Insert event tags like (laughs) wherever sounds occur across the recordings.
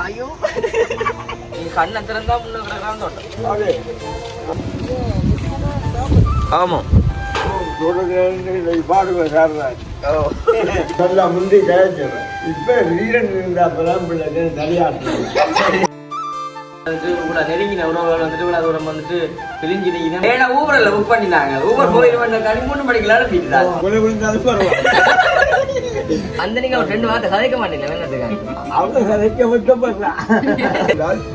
ஐயோ நீ கண்ணை திறந்தா முன்ன கிடக்கிறான் தோட்டம் அது ஆமா சொல்றது பாடுவேன் சார் எல்லாம் முந்தி இப்போ வீரன் இருந்தா அப்பதான் பிள்ளை தலையாட்டு வந்துட்டு கூட நெருங்கின உறவுகள் வந்துட்டு இவ்வளவு தூரம் வந்துட்டு பிரிஞ்சு நிற்கிறேன் ஏன்னா ஊபர்ல புக் பண்ணினாங்க ஊபர் போயிருவேன் மூணு மணிக்கு பரவாயில்ல அந்த நீங்க ஒரு ரெண்டு வார்த்தை கதைக்க மாட்டீங்க வேணத்துக்கு அவங்க கதைக்க விட்டப்படுறான்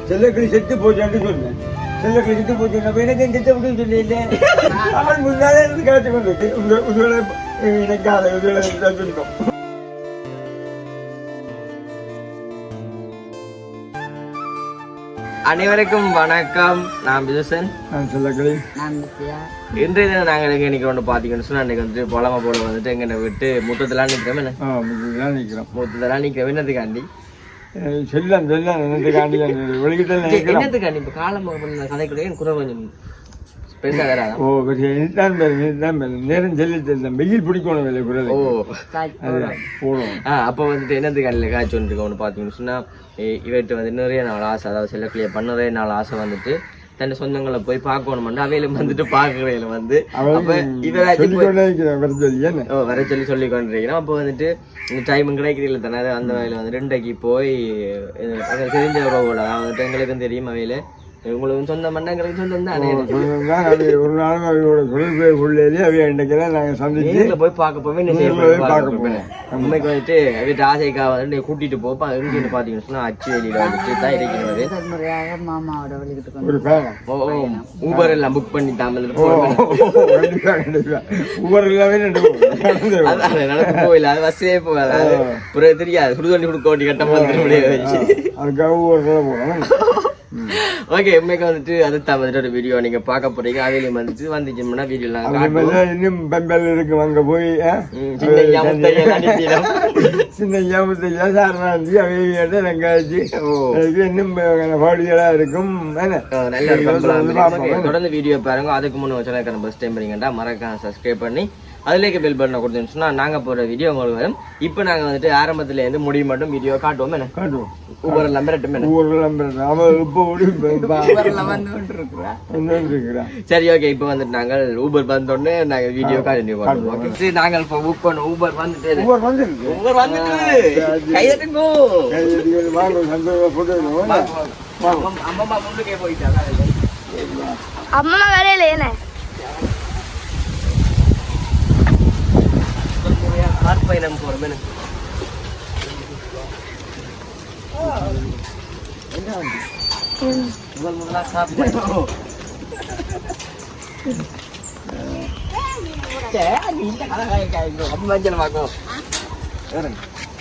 செல்லக்கிளி செத்து போச்சான்னு சொன்னேன். செல்லக்கிளி செத்து போச்சு நம்ம எனக்கு செத்து விட்டு சொல்லிட்டேன் அவன் முன்னாலே இருந்து காய்ச்சி கொண்டு உங்களை நினைக்காத உங்களை சொல்லிட்டோம் அனைவருக்கும் வணக்கம். நான் பிதுசன் நான் செல்லக்கிளி. இன்றைய தினம் நாங்கள் எங்க நிற்கிறோம் பார்த்தீங்கன்னு சொன்னா அன்னைக்கு வந்துட்டு பொலம போட வந்துட்டு எங்க விட்டு முத்தத்தெல்லாம் நிற்கிறோம் என்ன? முன்னாடி நிற்கிறோம் முத்தத்தெல்லாம் நிற்கிறோம் என்னத்துக்காண்டி? செல்லம் செல்லம் என்னத்துக்காண்டி? வெளிக்கிட்ட என்னத்துக்காண்டி? இப்போ காலம் கதைக்குள்ளே குரல் கொஞ்சம் ஓ இதுதான் இதுதான் நேரம் செல்லி வெயில் பிடிக்கணும் வேலை குரல். ஓ. போடும் ஆ அப்போ வந்துட்டு என்னத்துக்கு அடியில் காய்ச்சி வந்துருக்கோம்னு பார்த்தீங்கன்னு சொன்னால் இவர்கிட்ட வந்து நிறைய நாள் ஆசை. அதாவது செல்ல கிளியர் பண்ண நிறைய நாள் ஆசை வந்துட்டு தன் சொந்தங்களை போய் பார்க்கணும் அவையிலும் வந்துட்டு பார்க்கறையில வந்து அப்போ இவராச்சும் வர சொல்லி சொல்லி கொண்டிருக்கிறோம் அப்போ வந்துட்டு இந்த டைம் கிடைக்கிறீங்கள தானே அந்த வகையில் வந்து ரெண்டைக்கு போய் எங்களுக்கு தெரிஞ்ச உறவுகள். அதாவது வந்துட்டு எங்களுக்கும் தெரியும் அவையில் உங்களுக்கு சொந்த மண்ணா எங்களுக்கு சொந்தம் தானே. அது ஒரு நாளும் அவையோட தொழில் பேர் உள்ளேயே அவைய இன்றைக்கெல்லாம் நாங்கள் சந்திச்சு போய் பார்க்க போவே என்ன செய்ய போய்? பார்க்க. போறோம். உண்மைக்கு வந்துட்டு வீட்டு ஆசைக்காக வந்து கூட்டிட்டு போப்பா. எங்கன்னு பாத்தீங்கன்னு சொன்னா அச்சு வெளியில வந்துட்டு தான் இருக்கிறது. மாமாவோட ஒரு பேரம் ஓ, ஊபர் எல்லாம் புக் பண்ணி. தாமல் ஒவ்வொரு எல்லாமே நடந்து போயில அது வசதியே போகாது. அது புரிய தெரியாது. சுடுதண்ணி கொடுக்க வேண்டிய கட்டம் வந்து முடிய வச்சு. அதுக்காக நாள் போகணும் (laughs) ஓகே உண்மைக்கு வந்துட்டு அதுதான் வந்துட்டு ஒரு வீடியோ நீங்க பார்க்க போறீங்க. அவையிலும் வந்துட்டு வந்துச்சுன்னா வீடியோ இன்னும் பெம்பல் இருக்கு அங்க போய் சின்ன ஐயா, முத்தையா எல்லாம் அனுப்பிடும். (laughs) சின்ன ஐயாமத்தையா சாரணாஞ்சி அவையோட வெங்காயச்சி இன்னும் பாடிகளா இருக்கும் நல்ல. தொடர்ந்து வீடியோ பாருங்க. அதுக்கு முன்னே வச்சு ஃபஸ்ட் டைம் பண்ணீங்கன்னா மறக்காம சப்ஸ்கிரைப் பண்ணி அதுலேயே பெல் பட்டனை கொடுத்துன்னு சொன்னா நாங்க போற வீடியோ உங்களுக்கு வரும் இப்போ நாங்க வந்துட்டு ஆரம்பத்துல இருந்து முடிவு மட்டும் வீடியோ காட்டுவோம் என்ன காட்டுவோம் ஒவ்வொரு நம்பர் என்ன ஒவ்வொரு நம்பர் அவன் இப்போ வந்து இருக்கிறேன் சரி ஓகே இப்போ வந்துட்டு நாங்கள் ஊபர் வந்தோடனே நாங்கள் வீடியோ கண்டினியூ பண்ணுவோம் ஓகே சரி நாங்கள் இப்போ புக் பண்ணோம் ஊபர் வந்துட்டு ஒவ்வொரு வந்துருக்கு ஊபர் வந்துட்டு அம்மா வேலையில என்ன கார் பயணம் போகிறோம் என்ன? முதல் முதலா சாப்பிட்டேன்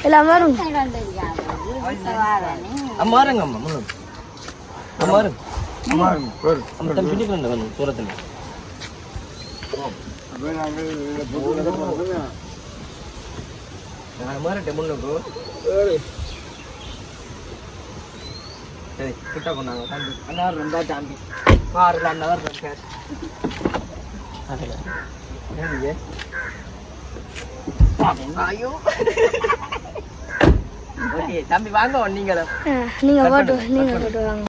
எல்லாம் வரும். அம்மா இருங்க அம்மா முன்னாடி. அம்மா இருங்க அம்மா போடு அம்மா தம்பி பின்னிக்கணும் வந்து தூரத்தில். நான் மாறட்டேன் முன்னுக்கு சரி கிட்ட கொண்டாங்க தம்பி அண்ணா ரெண்டா தம்பி பாரு அண்ணா வரும் கேஷ் ஐயோ ஓகே தம்பி வாங்க நீங்களும் ஆ, நீங்க போட்டு நீங்க போட்டு வாங்க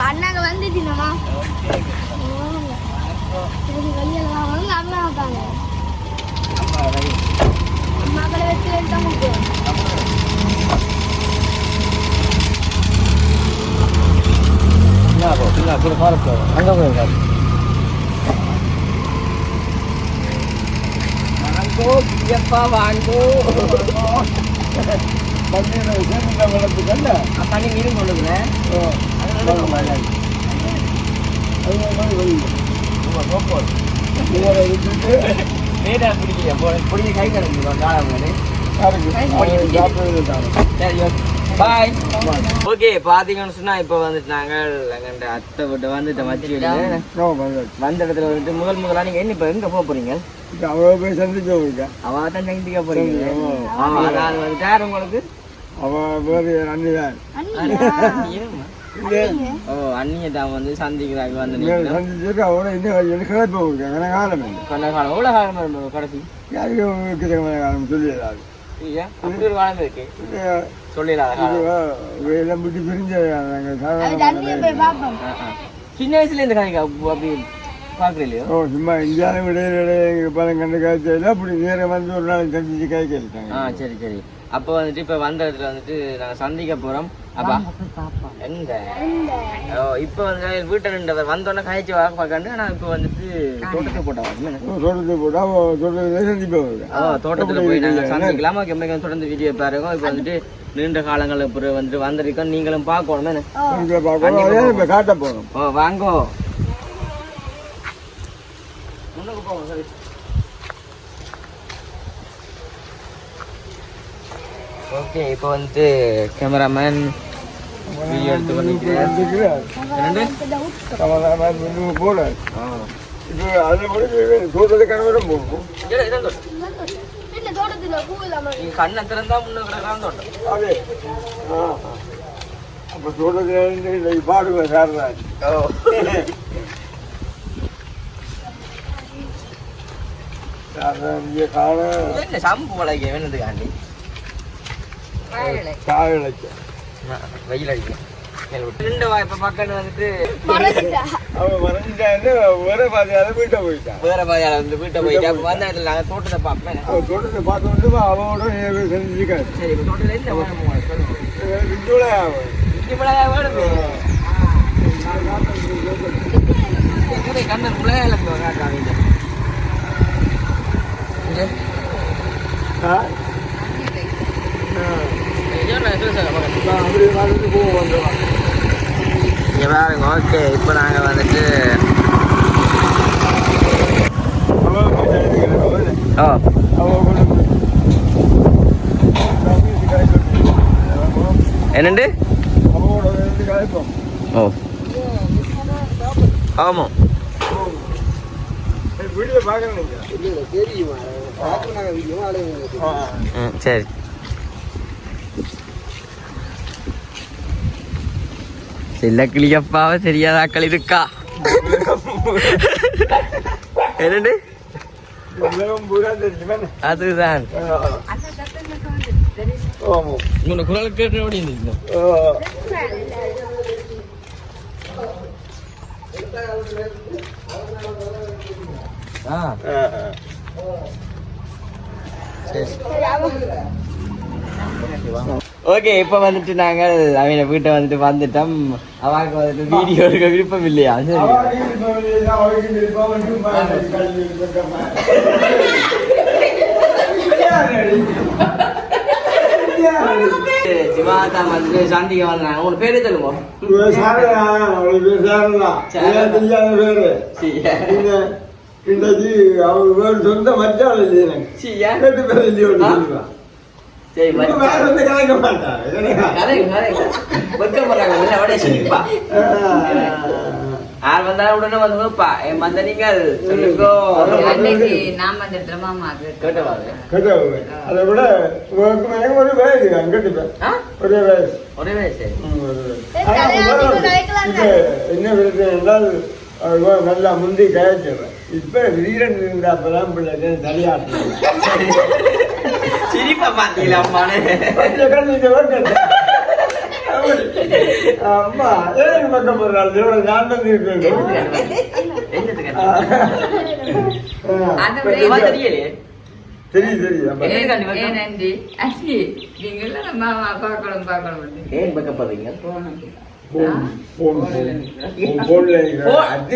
அண்ணாங்க வந்துட்டீங்கம்மா சரி வெளியெல்லாம் வாங்க அண்ணா இருக்காங்க மக்களை வச்சு வேண்டாம் முக்கியம் அங்க போய் வாங்கோ எப்பா வாங்கோ தண்ணீரை சேர்ந்து வளர்த்துக்கு என்ன? தண்ணி மீன் கொண்டுக்கிறேன் அது மாதிரி வழி. இவரை விட்டுட்டு பிடிக்க கை கலந்துருக்கோம் காலம் யாருக்கு? பாய் ஓகே பார்த்தீங்கன்னு சொன்னா இப்போ வந்துட்டு நாங்கள் எங்கண்ட அத்தை விட்டு வந்துட்டு மச்சி வெளியில வந்த இடத்துல வந்துட்டு முதல் முதலா நீங்க என்ன இப்போ எங்க போக போறீங்க? அவ்வளோ அவளை போய் சந்திச்சு இருக்கா அவ தான் சங்கிட்டிக்க போகிறீங்க ஆமா, அதாவது வந்துட்டு யார் உங்களுக்கு? அவன் வேறு அண்ணிதான் ஏம்மா? ஓ அண்ணியை தான் வந்து சந்திக்கிறாங்க வந்து இங்கே நிற்கிறோம் சந்திச்சுட்டு அவரை என்ன வழி கிளப்ப விட்டாங்க எனக்கு காலம் இல்லை கொஞ்ச காலம் எவ்வளோ காலம் கடைசி யாருக்கும் இருக்குது காலம் சொல்லிடாது சொல்லிடாத. காலம் எல்லாம் விட்டு பிரிஞ்ச. சின்ன வயசுல இருந்து கணக்கு? அப்படி பாக்குறீங்களோ ஓ சும்மா இந்தியாவில் விடையில எங்கள் பழம் கண்டு காய்ச்சல. அப்படி நேரம் வந்து ஒரு நாள் சந்திச்சு காய் கேட்டாங்க ஆ சரி சரி. அப்போ வந்துட்டு இப்போ வந்த இடத்துல வந்துட்டு நாங்கள் சந்திக்க போகிறோம் அப்பா. எங்க? ஓ இப்போ வந்து வீட்டை நின்றவர் வந்தோடனே காய்ச்சி வாங்க பார்க்காண்டு ஆனால் இப்போ வந்துட்டு தோட்டத்தை போட்டா தோட்டத்தை போட்டா தோட்டத்தை சந்திப்பேன் ஓ தோட்டத்தில் போய் நாங்கள் சந்திக்கலாம். ஓகே தொடர்ந்து வீடியோ பாருங்க. இப்போ வந்துட்டு நீண்ட காலங்களுக்கு பிறகு வந்துட்டு வந்திருக்கோம். நீங்களும் பார்க்கணும் காட்ட போகணும் ஓ வாங்கோ. முன்னுக்கு போங்க சரி. ஓகே இப்போ வந்துட்டு கேமராமேன் வீடியோ எடுத்து பண்ணிட்டு ரெண்டு போல இப்போ அதில் தோட்டத்தை கணவரும் போகும் கண்ணை திறந்தா முன்னுக்கு கிடக்கலாம் தோட்டம் அதே ஆ அப்போ தோட்டத்தில் பாடுவேன் சார் தான் ஓ. சார் தான் இங்கே காண இது என்ன சம்பு வளைக்க வேணுதுக்காண்டி இழைச்சேன் வெயில் அடிக்கும். ரெண்டு வா இப்போ பக்கம் வந்துட்டு அவன் மறைஞ்சிட்டான்னு ஒரே பாதையால வீட்டை போயிட்டான். வேற பாதையால வந்து வீட்டை போயிட்டு அப்போ வந்த இடத்துல தோட்டத்தை பார்ப்பேன் அவன் தோட்டத்தை பார்த்து வந்து அவனோட செஞ்சுக்காரு சரி இப்போ தோட்டத்தில் வேணும் இந்துளை அவன். இஞ்சி மிளகாய் வேணுமே. இப்படி கண்ணன் மிளகாய் இழப்பு காட்டுறாங்க இங்க. ஆ? ஐயோ, நான் சொல்ல சொல்ல பக்கத்துல. நான் அப்படியே பார்த்துட்டு போவோம் வந்துடுவான் இங்க பாருங்க ஓகே இப்போ நாங்கள் வந்துட்டு ஓ. என்னண்டு? ஓ. ஆமாம் சரி. சில கிளியப்பாவை தெரியாத ஆக்கள் இருக்கா என்னண்டு அதுதான் குரல் கேட்டு ஆ ஓகே இப்போ வந்துட்டு நாங்கள் அவன வீட்டை வந்துட்டு வந்துட்டோம் அவாக்கு வந்துட்டு வீடியோ எடுக்க விருப்பம் இல்லையா சரி. சிவாதா வந்து சாந்திகா வந்தாங்க. உங்க பேரே சொல்லுங்க. இன்றைக்கு அவர் சொந்த மச்சான் இல்லை எனக்கு சியா கேட்டு பேர் இல்லையோ. சரி வேற வந்து கலக்க மாட்டான் கரெக்ட் கரெக்ட் வெக்கப்படுறாங்க இல்லை அப்படியே சிரிப்பா. யார் வந்தாலும் உடனே வந்து என் வந்த சொல்லுங்கோ. அன்னைக்கு நான் கேட்டவங்க அதை விட உங்களுக்கு ஒரு வயசு அங்கிட்டு ஒரே வயசு ஒரே வயசு என்ன என்றால் நல்லா முந்தி கழிச்சிடுறேன் இப்ப வீரன் இருந்த அப்பதான் பிள்ளைங்க தலையாட்டு (laughs) சிரிப்பா பாத்தீங்களா அம்மானு அம்மா ஏன் பக்கம் போடுறாள் இவ்வளவு நான் இருக்கேன் தெரியும் தெரியும் அண்ணி நீங்கள் மாமா பார்க்கணும் பார்க்கணும் ஏன் போன் போன்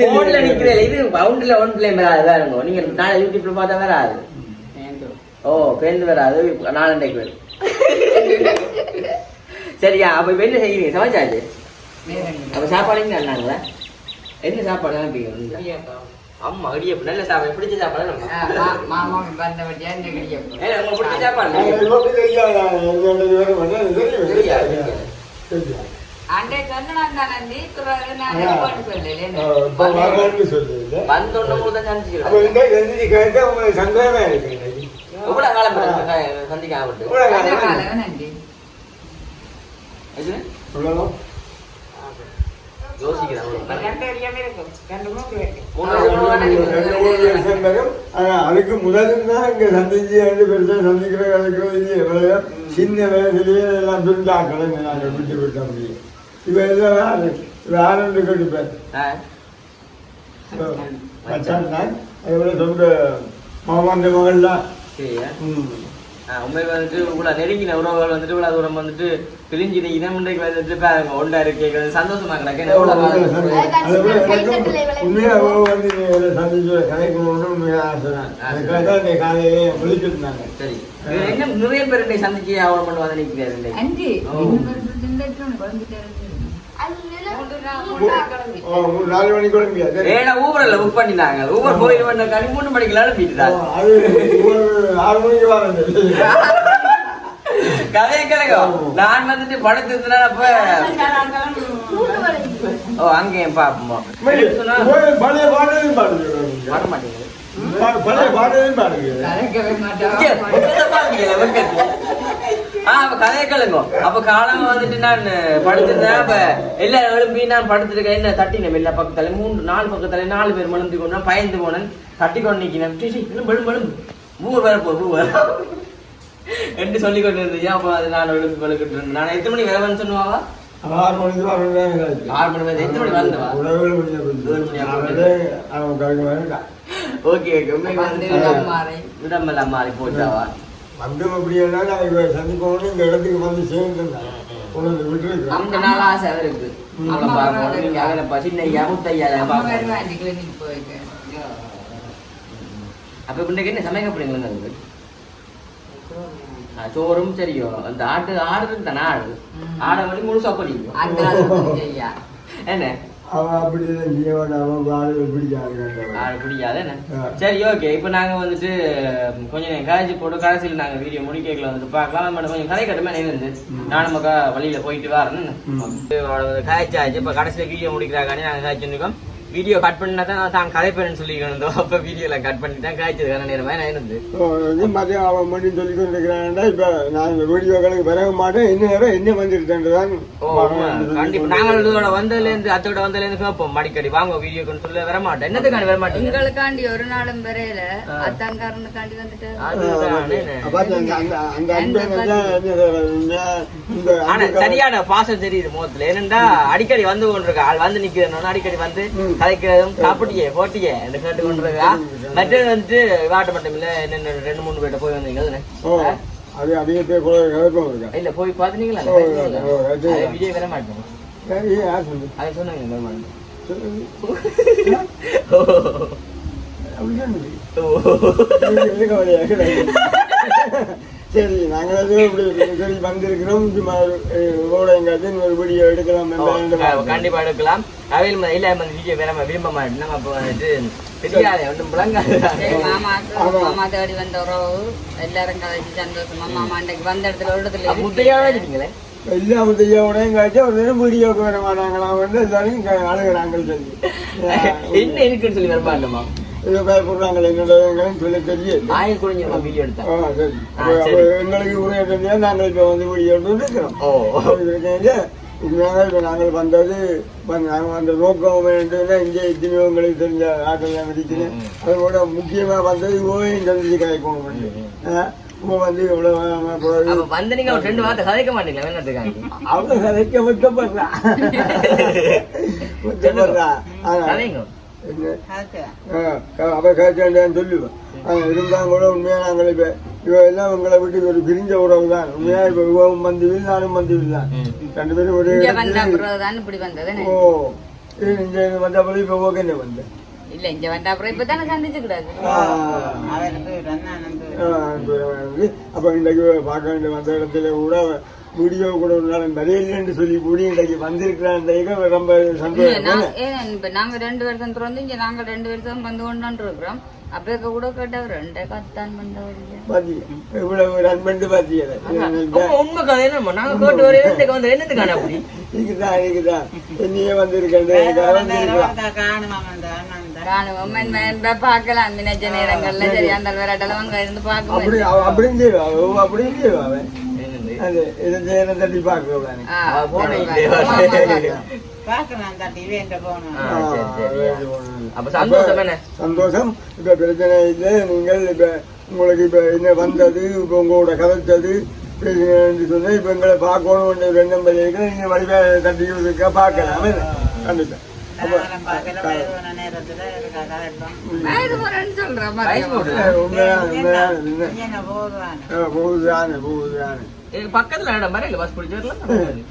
போன்ல நிக்கிறேன் இது பவுண்ட்ல ஒன் பிளேம் வராது நீங்க நாளை யூடியூப்ல பார்த்தா வராது ஓ பேருந்து வராது நாலண்டைக்கு வரும். சரியா அப்ப இப்ப என்ன செய்யறீங்க சமைச்சாச்சு அப்ப சாப்பாடு எங்க அண்ணாங்களா? என்ன சாப்பாடு அனுப்பிங்க அம்மா இடியப்பம். நல்ல சாப்பாடு. பிடிச்ச சாப்பாடு நம்ம மாமா வந்த வட்டியா? இந்த கிடைக்கும் ஏன்னா உங்களுக்கு பிடிச்ச சாப்பாடு அண்டே சொன்னான் தான் நந்தி பிறகு நான் சொல்லல வந்தோன்னு தான் இருக்கு. எவ்வளவு காலம் சந்திக்க. ஆனா அதுக்கு முதலும் தான் இங்க சந்திச்சு ரெண்டு பெருசா சந்திக்கிற அதுக்கு இது எவ்வளவு? சின்ன வயசுலயே எல்லாம் நாங்க விட்டு விட்ட முடியும் யாருன்னு கேட்டுப்பேன் ஆ. மச்சான் தான். சொந்த மாமாந்த மகள்லாம் சரியா வந்துட்டு இவ்வளவு நெருங்கின உறவுகள் வந்துட்டு இவ்வளவு தூரம் வந்துட்டு பிரிஞ்சு இனம் இன்றைக்கு வந்துட்டு பாருங்க ஒன்றா இருக்கே சந்தோஷமா கிடக்கு. தான் அதுக்காக தான் இந்த காலையிலே விழிச்சிருந்தாங்க. சரி. இது என்ன நிறைய பேர் இன்னைக்கு சந்திச்சு ஆவணம் பண்ண வந்து நிற்கிறாரு இன்னைக்கு. மூணு நாலு குழம்பியா ஏன்னா ஊபர்ல புக் பண்ணிட்டாங்க ஊபர் போயிட்டு வந்த கனி மூணு மணிக்கு ஒரு ஆறு மணிக்கு வரேன் கதையை நான் வந்துட்டு படத்து இருந்தனால அப்ப மூணு ஓ அங்கேயும் பாப்போமா. சொன்னா பழைய பாடலையும் பாடுங்க வர மாட்டேங்குது பழைய பாடலையும் பாடுங்க அப்ப கதையை கேளுங்க. அப்ப காலம் வந்துட்டு நான் படுத்திருந்தேன். அப்ப எழுப்பி நான் படுத்திருக்கேன். என்ன தட்டினேன். எல்லா பக்கத்துல மூணு நாலு பக்கத்துல நாலு பேர் மழுந்து கொண்டு பயந்து போனேன். தட்டி கொண்டு நிக்கிறேன். சீ, சீ, இன்னும் படும் படும் ஊர் வர போ ஊர் வர என்று சொல்லி கொண்டு இருந்துச்சு அப்ப அது நான் எழுப்பி பழுக்கிட்டு இருந்தேன். நான் எத்தனை மணி வரவன்னு சொல்லுவாவா? ஆறு மணிக்கு ஆறு மணி எத்தனை மணி வந்தவா? Okay okay. வந்து மாறி. போச்சாவா வந்து அப்படின்னா நான் இவ சந்திக்கணும் இந்த இடத்துக்கு வந்து சேர்ந்துருந்தேன் வந்து விட்டுருக்கேன் அந்த நாள் ஆசை அவருக்கு அங்க பார்க்கணும் நீங்க அவரை ப- சின்ன ஐயா முத்தையா அம்மா பார்க்கணும் வருவாண்டி கிளினிக் போயிருக்கேன் அப்ப இன்னைக்கு என்ன சமைக்க போறீங்களா உங்களுக்கு ஆ, சோறும் சரியும் அந்த ஆட்டு ஆடு இருக்கு தானே ஆடு. ஆடை வழி முழுசா செய்யா. என்ன? அவன் அப்படி இல்லை ஜீவன் அவன் ஆளுகள் பிடிக்காது ஆடு பிடிக்காது என்ன? ஆ. சரி ஓகே இப்போ நாங்க வந்துட்டு ம், கொஞ்ச நேரம் காய்ச்சி போட்டு கடைசியில் நாங்க வீடியோ முடிக்கல வந்துட்டு பார்க்கலாம். மேடம் கொஞ்சம் கதை கட்டுமே இருந்து. நானும் மக்கா வழியில போயிட்டு வரேன். காய்ச்சாச்சு இப்போ கடைசியில் வீடியோ முடிக்கிறாங்க நாங்க காய்ச்சிருக்கோம் வீடியோ கட் பண்ணா தான் தான் கதைப்பேன்னு சொல்லிக்கணும் அப்போ வீடியோல கட் பண்ணி தான் காய்ச்சதுக்கான நேரமா நான் இருந்து. மதியம் அவன் பண்ணி சொல்லி கொண்டிருக்கிறான்டா இப்ப நான் இந்த வீடியோக்களுக்கு வரவே மாட்டேன். என்ன நேரம் என்ன கண்டிப்பா. நாங்கள் இதோட வந்ததுல இருந்து அத்தோட வந்ததுல இருந்து கேட்போம். அடிக்கடி வாங்க வீடியோக்குன்னு சொல்ல வர மாட்டேன். என்னத்துக்காண்டி வர மாட்டீங்க? உங்களுக்காண்டி ஒரு நாளும் வரையில அத்தாங்காரனுக்காண்டி வந்துட்டு. ஆனா சரியான பாசம் தெரியுது முகத்துல என்னண்டா அடிக்கடி வந்து கொண்டிருக்க. ஆள் வந்து நிக்கிறேன் அடிக்கடி வந்து ம். கதைக்கிறதும் சாப்பிட்டியே போட்டியே என்று கேட்டு கொண்டிருக்கா? மற்றது வந்துட்டு வாட்ட மட்டும் இல்ல என்னென்ன ரெண்டு மூணு பேர்ட்ட போய் வந்தீங்க அது போய் கூட கிழக்கம் இருக்கா இல்ல போய் பாத்தீங்களா விஜய் வர சொல்லு அதை சொன்னாங்க வர மாட்டேன். அப்படி சரி நாங்கள் ஏதோ இப்படி சரி வந்திருக்கிறோம். சும்மா ஒரு, அஹ், ஓட எங்காச்சும் ஒரு வீடியோ எடுக்கலாம் கண்டிப்பா எடுக்கலாம். அவையில் இல்ல அந்த விஜய் வேற விரும்ப மாட்டேன் நம்ம அப்போ வந்துட்டு தெரியாதே ஒன்றும். மாமா தேடி வந்த உறவு. எல்லாரும் கதைச்சு சந்தோஷமா. மாமா அன்றைக்கு வந்த இடத்துல ஒரு இடத்துல முத்தையாவே இருக்கீங்களே? இல்லாம செய்யோட எங்காச்சும் ஒரு தினம் வீடியோக்கு வர மாட்டாங்களாம் வந்து எல்லாரும் இங்க அழுகுறாங்க சொல்லி. (laughs) என்ன இருக்குன்னு சொல்லி வர மாட்டோமா இது பயப்படுறாங்க என்னோட எங்களும் சொல்ல தெரியும் எங்களுக்கு உரிய தெரிஞ்சா நாங்கள் இப்போ வந்து எடுத்து இருக்கிறோம். உண்மையாக இப்போ நாங்கள் வந்தது வந்து நாங்கள் அந்த நோக்கம் வேண்டும்னா இங்கே எத்தனையோ உங்களுக்கு தெரிஞ்ச ஆட்டெல்லாம் இருக்குது. அதோட முக்கியமாக வந்தது ஓயும் தெரிஞ்சு கிடைக்கும் இப்போ வந்து இவ்வளோ வந்து நீங்க ஒரு ரெண்டு வார்த்தை கதைக்க மாட்டீங்களா அவங்க கதைக்க (laughs) ஆனா கதைங்க. என்ன? அவ கேட்டான்னு சொல்லுவேன் ஆனா இருந்தாலும் கூட உண்மையா நாங்கள் இப்ப இவ எல்லாம் உங்களை விட்டு ஒரு பிரிஞ்ச உறவு தான். உண்மையா இப்ப இவவும் மந்திவில் நானும் மந்திவில் தான். ரெண்டு பேரும் ஒரு இங்க வந்த அப்புறம் இப்படி வந்தது ஓ இது இங்க வந்தபடி இப்ப ஓகே வந்தேன். இல்ல இங்க வந்த அப்புறம் இப்பதானே சந்திச்சு கூடாது அப்ப இன்றைக்கு பார்க்க வேண்டிய வந்த இடத்துல கூட வீடியோ கூட ஒரு நாள் வரையில்லைன்னு சொல்லி கூடி இன்றைக்கு வந்திருக்கிறான் ரொம்ப சந்தோஷம் இப்ப நாங்க ரெண்டு வருஷம் தொடர்ந்து இங்க நாங்க ரெண்டு வருஷம் வந்து கொண்டு இருக்கிறோம் அப்ப கூட கேட்டவர் ரெண்டே கத்தான் பண்ணவர் பாத்தீங்க இவ்வளவு ரன் பண்ணிட்டு பாத்தீங்க உண்மை- உண்மை கதை என்ன நாங்க கேட்டு வரையில இந்த வந்து என்னத்துக்கான அப்படி என்னையே வந்திருக்கேன் ராணுவம் என்ப பார்க்கலாம். நினைச்ச நேரங்கள்ல சரி. அந்த விளையாட்டெல்லாம் அங்க இருந்து பார்க்க அப்படி அப்படியும் செய்வா அவ அப்படியும் செய்வா தட்டி. பார்க்கலாம். சந்தோஷம் இப்ப பிரச்சனை இல்லை. நீங்கள் இப்ப உங்களுக்கு இப்ப என்ன வந்தது? இப்ப உங்களோட கதைச்சது? சொன்னா இப்ப எங்களை பார்க்கணும் எண்ணம் பண்ணிருக்க நீங்க வடிவ தட்டி பார்க்கலாம்? கண்டிப்பா. பக்கத்துல இடம் மாதிரி இல்ல பஸ் பிடிச்சி வரலாம்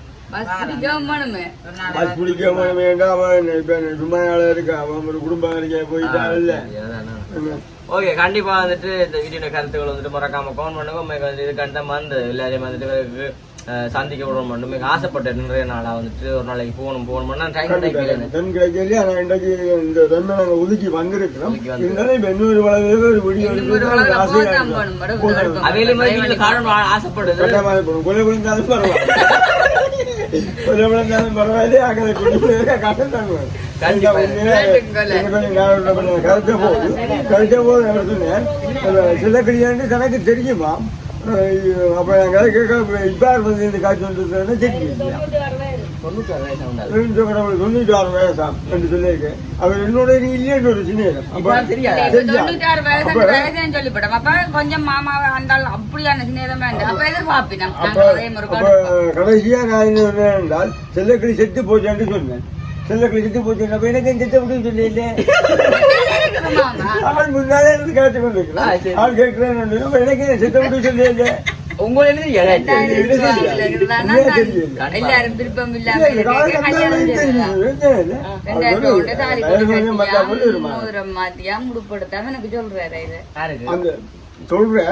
பஸ் பிடிக்காம வேண்டாம் இப்ப சும்மா நாளா இருக்கா? அவன் ஒரு குடும்பம் இருக்க இல்ல? ஓகே கண்டிப்பா வந்துட்டு இந்த வீடியோ கருத்துக்கள் வந்துட்டு மறக்காம கவுண்ட் பண்ணுங்க. உங்களுக்கு வந்து இது கண்ட வந்து எல்லாரையும் வந்துட்டு சந்திக்க விடணும் மட்டும் மிக ஆசைப்பட்டேன். நிறைய நாளா வந்துட்டு ஒரு நாளைக்கு போகணும் போகணும் பண்ணா டைம் கிடைக்கல தென் கிடைக்கல ஆனா இன்றைக்கு இந்த ரெண்டு நாங்க ஒதுக்கி வந்திருக்கிறோம். இருந்தாலும் இப்ப இன்னொரு வளர்ந்து ஒரு வீடியோ. அவையில மாதிரி காரணம் ஆசைப்படுது. கொலை விழுந்தாலும் பரவாயில்ல. கொலை விழுந்தாலும் பரவாயில்ல. அக்கறை குடிக்க கஷ்டம் தாங்குவேன். கருத்த போது கருத்த போது சொன்னேன் சில கிளியாண்டு தனக்கு தெரியுமா? அப்ப நான் கேட்க இப்ப இந்த தொண்ணூற்றி ஆறு வயசாம் என்று சொல்லியிருக்கேன் அவர் என்னோட நீ இல்லைன்னு ஒரு சின்ன இடம். அப்ப இப்ப அப்ப- கொஞ்சம் மாமாவை அந்த அப்படியான சிநேகமா இருந்து எதிர்பார்ப்பினோம் நான் என்ன சொன்னேன் என்றால் செல்லக்கிளி செத்து போச்சான்னு சொன்னேன் செல்லக்கிளி செத்து போச்சு அப்ப எனக்கு செத்து அப்படின்னு சொல்லல அவன் முன்னாலே இருந்து கேட்டு. கொண்டிருக்கிறான் ஆள் கேட்கிறேன் எனக்கு செத்து தாலி கொடுக்கட்டியா, மோதிரம் மாத்தியா முடுப்படுத்தாம எனக்கு சொல்றாரு இது. யாருக்கு? அந்த சொல்றேன்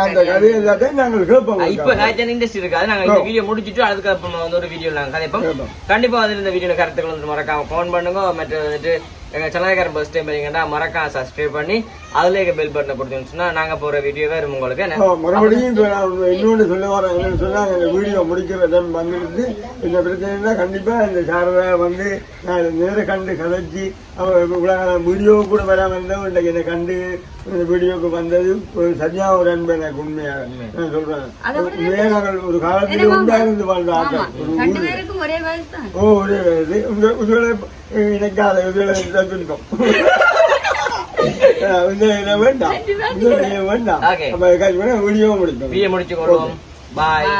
அந்த கதை எல்லாத்தையும் நாங்கள் கேட்போம். ஆ, இப்ப ஹேச்சன் இண்டஸ்ட்ரி இருக்காது. நாங்க இந்த வீடியோ முடிச்சிட்டு அதுக்கு அப்புறமா வந்து ஒரு வீடியோ நாங்க கதைப்போம். கேட்போம். கண்டிப்பா வந்து இந்த வீடியோ கருத்துக்கள் வந்து மறக்காம ஃபோன் பண்ணுங்க. மற்ற வந்துட்டு எங்கள் சலனக்காரன் பஸ் டைம் பார்த்தீங்கன்னா மறக்காம சப்ஸ்கிரைப் பண்ணி அதுல இருக்க பெல் பட்டனை கொடுத்தோம்னா நாங்க போற வீடியோ இருக்கும் உங்களுக்கு மறுபடியும் இன்னொன்று இன்னொன்னு சொல்ல வரேன். என்னன்னு சொன்னால் இந்த வீடியோ முடிக்கிற டைம் வந்துருந்து இந்த பிரச்சனைனா கண்டிப்பா இந்த சாரதை வந்து நான் நேர கண்டு கதைச்சி இவ்வளவு வீடியோ கூட வராம இருந்தவன் இன்னைக்கு என்னை கண்டு இந்த வீடியோக்கு வந்தது ஒரு சரியா ஒரு அன்பு எனக்கு உண்மையாக நான் உண்மையா நாங்கள் ஒரு காலத்தில் என்ன மாமா? உண்டாயிருந்து வாழ்ந்த ஒரு வயசு தான். ஓ ஒரே இது உங்க உங்களை இணைக்காத உங்களை துன்பம். இந்த வேண்டாம். இந்த வேண்டாம். அப்ப வீடியோ முடிப்போம். வீடியோ முடிச்சு பாய்